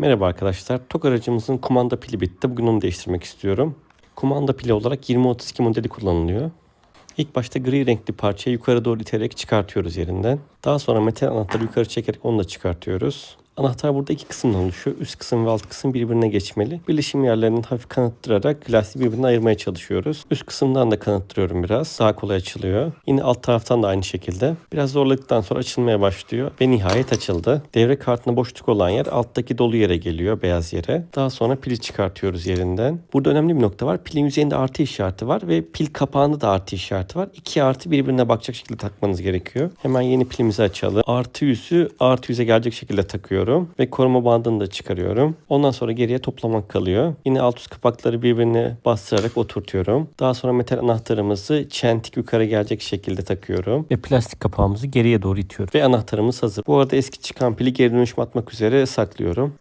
Merhaba arkadaşlar. TOG aracımızın kumanda pili bitti. Bugün onu değiştirmek istiyorum. Kumanda pili olarak 2032 modeli kullanılıyor. İlk başta gri renkli parçayı yukarı doğru iterek çıkartıyoruz yerinden. Daha sonra metal anahtarı yukarı çekerek onu da çıkartıyoruz. Anahtar burada iki kısımdan oluşuyor. Üst kısım ve alt kısım birbirine geçmeli. Birleşim yerlerinden hafif kanattırarak plastiği birbirine ayırmaya çalışıyoruz. Üst kısımdan da kanıttırıyorum biraz. Daha kolay açılıyor. Yine alt taraftan da aynı şekilde. Biraz zorladıktan sonra açılmaya başlıyor. Ve nihayet açıldı. Devre kartında boşluk olan yer alttaki dolu yere geliyor. Beyaz yere. Daha sonra pili çıkartıyoruz yerinden. Burada önemli bir nokta var. Pilin yüzeyinde artı işareti var ve pil kapağında da artı işareti var. İki artı birbirine bakacak şekilde takmanız gerekiyor. Hemen yeni pilimizi açalım. Artı yüzü artı yüze gelecek şekilde takıyorum ve koruma bandını da çıkarıyorum. Ondan sonra geriye toplamak kalıyor. Yine alt üst kapakları birbirine bastırarak oturtuyorum. Daha sonra metal anahtarımızı çentik yukarı gelecek şekilde takıyorum. Ve plastik kapağımızı geriye doğru itiyorum. Ve anahtarımız hazır. Bu arada eski çıkan pili geri dönüşüm atmak üzere saklıyorum.